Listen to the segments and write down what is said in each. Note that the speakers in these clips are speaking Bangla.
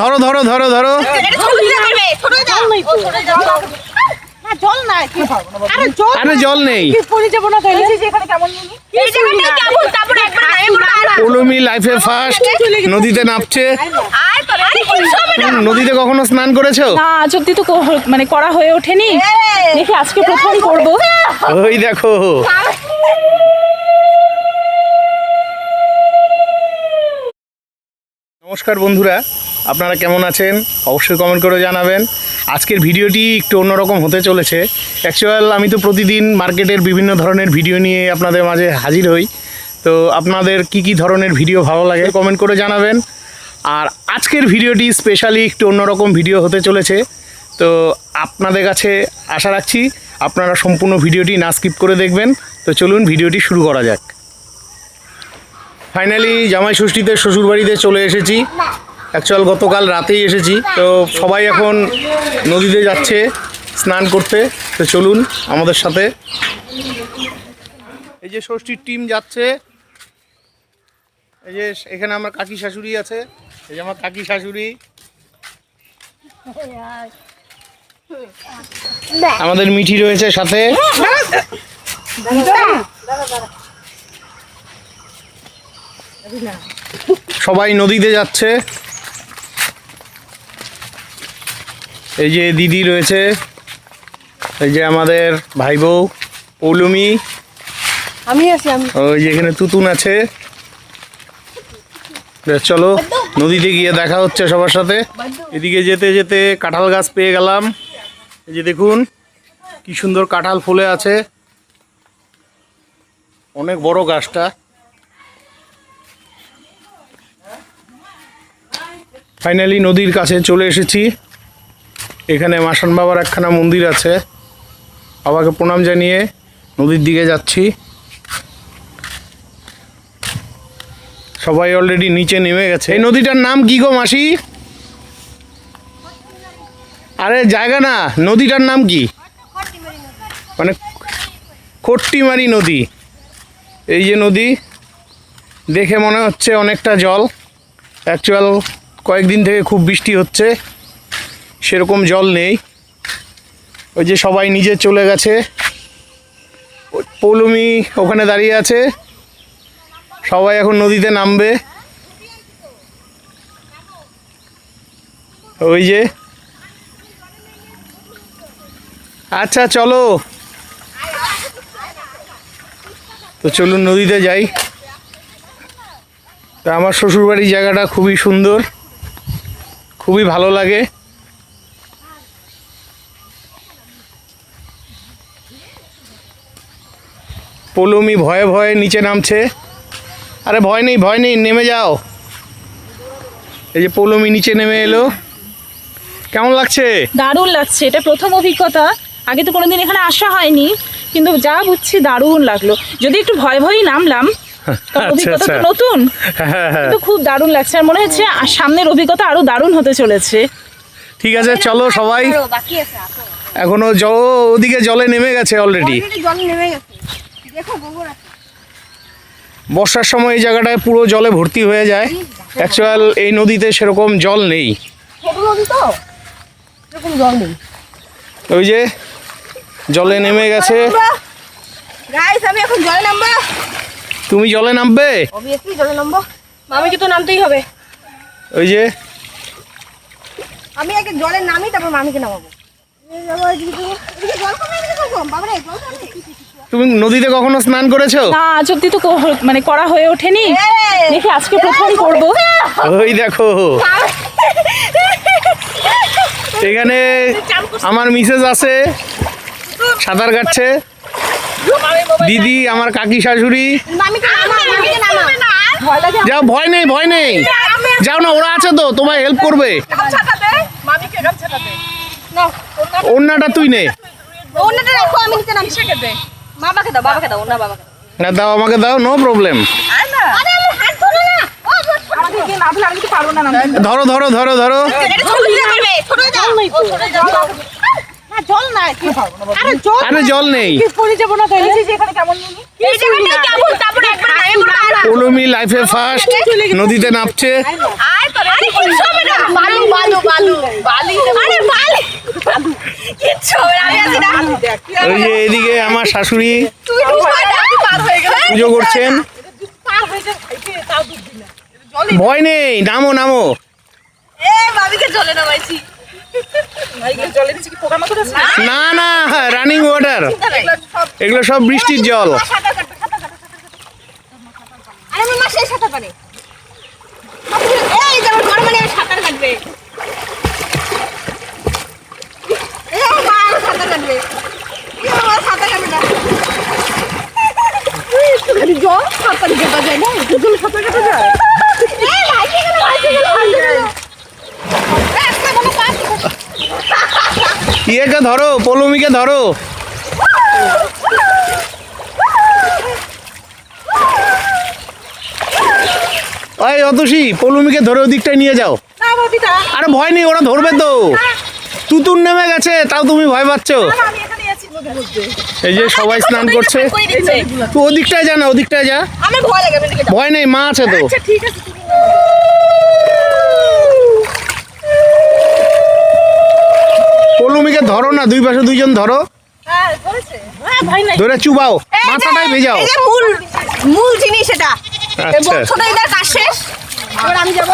ধরো ধরো ধরো ধরো। জল নাই আরে জল পৌলমি লাইফে ফার্স্ট নদীতে নামছে। নদীতে কখনো স্নান করেছ? না তো মানে করা হয়ে ওঠেনি। দেখি আজকে প্রথম করব। ওই দেখো। নমস্কার বন্ধুরা, আপনারা কেমন আছেন? অবশ্যই কমেন্ট করে জানাবেন। আজকের ভিডিওটি একটু অন্যরকম হতে চলেছে। অ্যাকচুয়াল আমি তো প্রতিদিন মার্কেটের বিভিন্ন ধরনের ভিডিও নিয়ে আপনাদের মাঝে হাজির হই। তো আপনাদের কি কি ধরনের ভিডিও ভালো লাগে কমেন্ট করে জানাবেন। আর আজকের ভিডিওটি স্পেশালি একটু অন্যরকম ভিডিও হতে চলেছে। তো আপনাদের কাছে আশা রাখছি আপনারা সম্পূর্ণ ভিডিওটি না স্কিপ করে দেখবেন। তো চলুন ভিডিওটি শুরু করা যাক। ফাইনালি জামাই ষষ্ঠীতে শ্বশুরবাড়িতে চলে এসেছি। অ্যাকচুয়াল গতকাল রাতেই এসেছি। তো সবাই এখন নদীতে যাচ্ছে, স্নান করতে। তো চলুন আমাদের সাথে। এই যে ষষ্ঠীর টিম যাচ্ছে। এই যে এখানে আমার কাকি শাশুড়ি আছে। এই যে আমার কাকি শাশুড়ি। আমাদের মিঠি রয়েছে সাথে। সবাই নদীতে যাচ্ছে। এই যে দিদি রয়েছে এই যে আমাদের ভাই বউ পৌলমি আমি আছি আমি। ওই যে এখানে তুতুন আছে। বেশ, চলো নদীতে গিয়ে দেখা হচ্ছে সবার সাথে। এদিকে যেতে যেতে কাঁঠাল গাছ পেয়ে গেলাম। এই যে দেখুন কি সুন্দর কাঁঠাল ফুলে আছে। অনেক বড় গাছটা। ফাইনালি নদীর কাছে চলে এসেছি। এখানে মাসান বাবার একখানা মন্দির আছে। বাবাকে প্রণাম জানিয়ে নদীর দিকে যাচ্ছি। সবাই অলরেডি নিচে নেমে গেছে। এই নদীটার নাম কি গো মাসি? আরে, জায়গা না। নদীটার নাম কি? মানে খট্টিমারি নদী। এই যে নদী, দেখে মনে হচ্ছে অনেকটা জল। অ্যাকচুয়াল কয়েকদিন থেকে খুব বৃষ্টি হচ্ছে, সেরকম জল নেই। ওই যে সবাই নিজে চলে গেছে। পৌলমি ওখানে দাঁড়িয়ে আছে। সবাই এখন নদীতে নামবে। ওই যে। আচ্ছা চলো। তো চলুন নদীতে যাই। তা আমার শ্বশুরবাড়ির জায়গাটা খুবই সুন্দর। খুবই ভালো লাগে। পলমি ভয়ে ভয়ে নিচে নামছে। আরে ভয় নেই ভয় নেই, নেমে যাও। এই যে পৌলমি নিচে নেমে এলো। কেমন লাগছে? দারুণ লাগছে, এটা প্রথম অভিজ্ঞতা। আগে তো কোনোদিন এখানে আসা হয়নি, কিন্তু যা বুঝছি দারুণ লাগল। যদি একটু ভয় ভয়ই নামলাম অভিজ্ঞতা তো আচ্ছা। নতুন? হ্যাঁ হ্যাঁ। কিন্তু খুব দারুণ লাগছে। আর মনে হচ্ছে আর সামনের অভিজ্ঞতা আরও দারুণ হতে চলেছে। ঠিক আছে চলো সবাই। এখনও জল ওদিকে জলে নেমে গেছে অলরেডি অলরেডি জল নেমে গেছে। দেখো গোবর আছে। বর্ষার সময় এই জায়গাটায় পুরো জলে ভর্তি হয়ে যায়। অ্যাকচুয়াল এই নদীতে সেরকম জল নেই। ওই যে জলে নেমে গেছে। গাইস আমি এখন জলে নামবো। তুমি জলে নামবে অবভিয়াসলি জলে নামবো মামিকে তো নামতেই হবে ওই যে আমি আগে জলে নামি তারপর মামিকে নামাবো তুমি নদীতে কখনো স্নান করেছ না আজ অব্দি তো মানে করা হয়ে ওঠেনি দেখি আজকে প্রথম করব ওই দেখো এখানে আমার মিসেস আছে সাঁতার কাটছে দিদি, আমার কাকি শাশুড়ি। যাও, ভয় নেই ভয় নেই। যাও না, ওরা আছে তো, তোমায় হেল্প করবে। অন্যটা তুই নে। দাও, আমাকে দাও নো প্রবলেম ধরো। ধরো ধরো ধরো। জল নেই তো ছোট জল না জল নাই কি আরে জল আরে জল নেই। কি পড়ে যাব না তাহলে? যে এখানে কেমন এই জায়গাটাই কেমন? তারপরে একবার নামে পড়া পৌলমি লাইফে ফার্স্ট নদীতে নামছে। আয় আরে কিচ্ছু হবে না। বালু বালু বালু বালি। আরে বালি। কিচ্ছু হবে না আমি আছি না। ওই যে এদিকে আমার শাশুড়ি তুই ডুবাই না পার হয়ে গেল পুজো করছেন। ভয় নেই নামো নামো। এ ভাবিকে জলে নামাইছি। না না রানিং ওয়াটার এগুলো সব বৃষ্টির জল। জল সাঁতার কাটা যায় না? জল সাঁতার কাটা যায় এই ভাইকে গেল ভাইকে গেল ভাইকে গেল এই, একটা কোনো পাস ইয়েকে ধরো পৌলমিকে ধরো। ওই অতসী পৌলমিকে ধরে ওদিকটায় নিয়ে যাও। আরে ভয় নেই ওরা ধরবে তো। তুতুর নেমে গেছে তাও তুমি ভয় পাচ্ছ। এই যে সবাই স্নান করছে। তুই ওদিকটায় যা না ওদিকটায় যা। ভয় নেই মা আছে তো। আচ্ছা ঠিক আছে তুমি পৌলমিকে ধরো না দুই পাশে দুইজন ধরো। হ্যাঁ হ্যাঁ ধরে চুবাও মাথাটাই ভেজাও। মূল মূল জিনিস এটা। আচ্ছা। আমি যাব।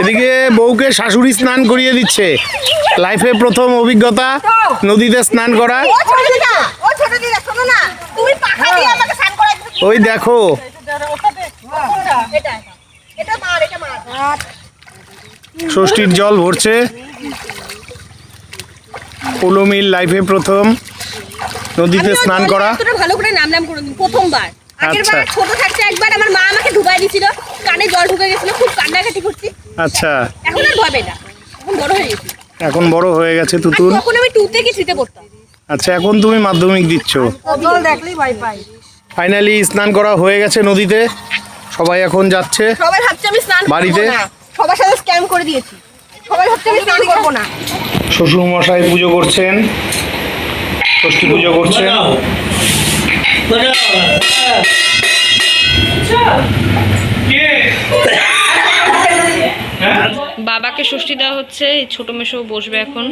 এদিকে বউকে শাশুড়ি স্নান করিয়ে দিচ্ছে। লাইফে প্রথম অভিজ্ঞতা নদীতে স্নান করা। ওই দেখো ষষ্ঠীর জল ভরছে। পৌলমীর লাইফে প্রথম। নদীতে স্নান করা। ভালো করে নাম নাম করে প্রথমবার। আচ্ছা। ছোট থাকতে একবার আমার মা আমাকে ডুবাই দিছিল কানে জল ঢুকে গেছিল খুব কান্নাকাটি করছি। আচ্ছা। এখন আর ভয় না। এখন বড় হয়ে গেছি। এখন বড় হয়ে গেছে তুতুন তখন আমি টু থেকে থ্রিতে পড়তাম? আচ্ছা এখন তুমি মাধ্যমিক দিচ্ছ। দেখলেই ভয় পাই। ফাইনালি স্নান করা হয়ে গেছে নদীতে। সবাই এখন যাচ্ছে। সবাই ভাবছে আমি স্নান বাড়িতে? সবার সাথে স্ক্যাম করে দিয়েছি। সবাই ভাবছে আমি স্নান করব না। শ্বশুর মশাই পুজো করছেন। ষষ্ঠী পুজো করছেন। বাবাকে ষষ্ঠী দেওয়া হচ্ছে এই ছোট মেশো বসবে এখন।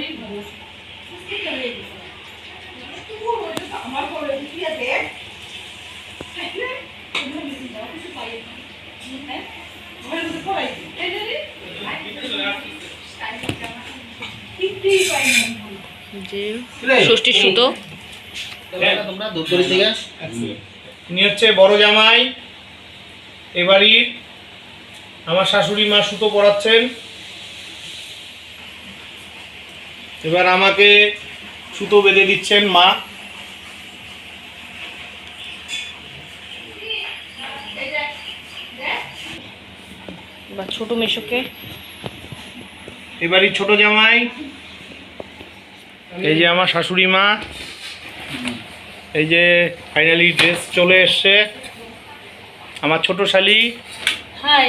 ষষ্ঠীর সুতো। হচ্ছে বড় জামাই। এবারই আমার শাশুড়ি মা সুতো পড়াচ্ছেন এবার আমাকে সুতো বেঁধে দিচ্ছেন মা। বা ছোট মেশোকে। এবারই ছোট জামাই। এই যে আমার শাশুড়ি মা এই যে ফাইনালি ড্রেস চলে এসছে। আমার ছোট শালি। হাই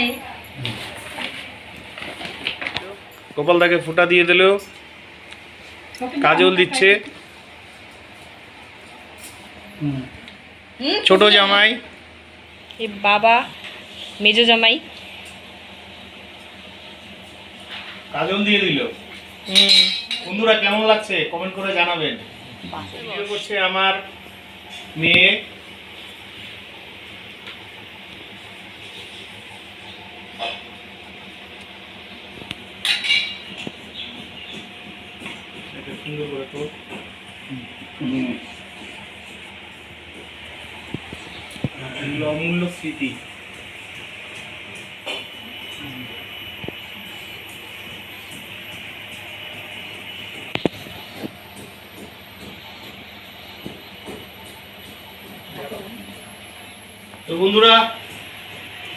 গোপাল দাকে ফুটা দিয়ে দিল। কাজল দিচ্ছে। ছোট জামাই। এই বাবা মেজো জামাই। কাজল দিয়ে দিল। হুম। বন্ধুরা কেমন লাগছে? কমেন্ট করে জানাবেন। ভিডিও করছে আমার মেয়ে। এটা সুন্দর করে। এগুলো অমূল্য স্মৃতি। তো বন্ধুরা,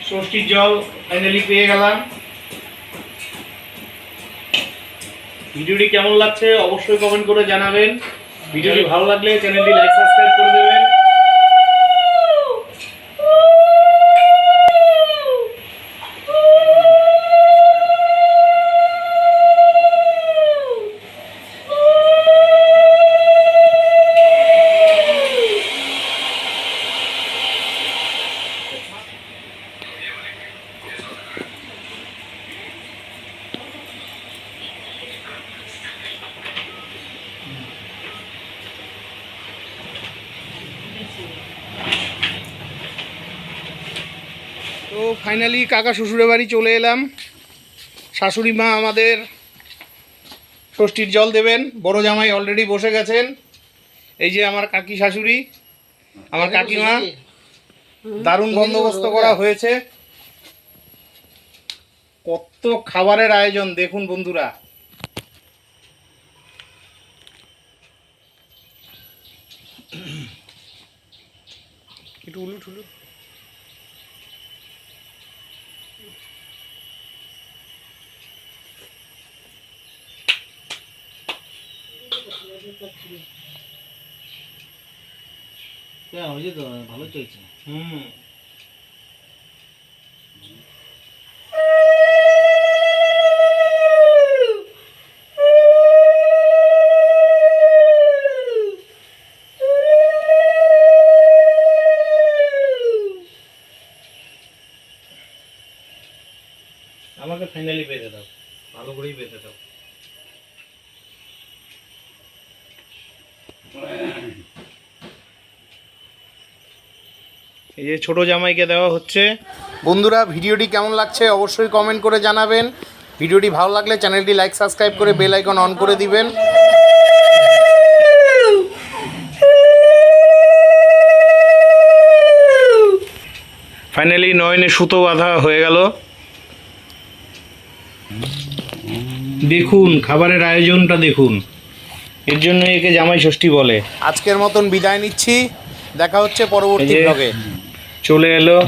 ষষ্ঠীর জল ফাইনালি পেয়ে গেলাম। ভিডিওটি কেমন লাগছে অবশ্যই কমেন্ট করে জানাবেন। ভিডিওটি ভালো লাগলে চ্যানেলটি লাইক তো ফাইনালি কাকা শ্বশুরের বাড়ি চলে এলাম। শাশুড়ি মা আমাদের ষষ্ঠীর জল দেবেন। বড় জামাই অলরেডি বসে গেছেন। এই যে আমার কাকি শাশুড়ি আমার কাকিমা দারুণ বন্দোবস্ত করা হয়েছে। কত খাবারের আয়োজন দেখুন বন্ধুরা। একটু উলু ঠুলু ভালো চলছে। হুম। এই যে ছোট জামাইকে দেওয়া হচ্ছে। বন্ধুরা ভিডিওটি কেমন লাগছে অবশ্যই কমেন্ট করে জানাবেন। ভিডিওটি ভালো লাগলে চ্যানেলটি লাইক সাবস্ক্রাইব করে বেল আইকন অন করে দিবেন। ফাইনালি নয়নে সুতো বাঁধা হয়ে গেল। দেখুন খাবারের আয়োজনটা দেখুন। এর জন্য একে জামাই ষষ্ঠী বলে। আজকের মতন বিদায় নিচ্ছি। দেখা হচ্ছে পরবর্তী ব্লগে চলে এলো।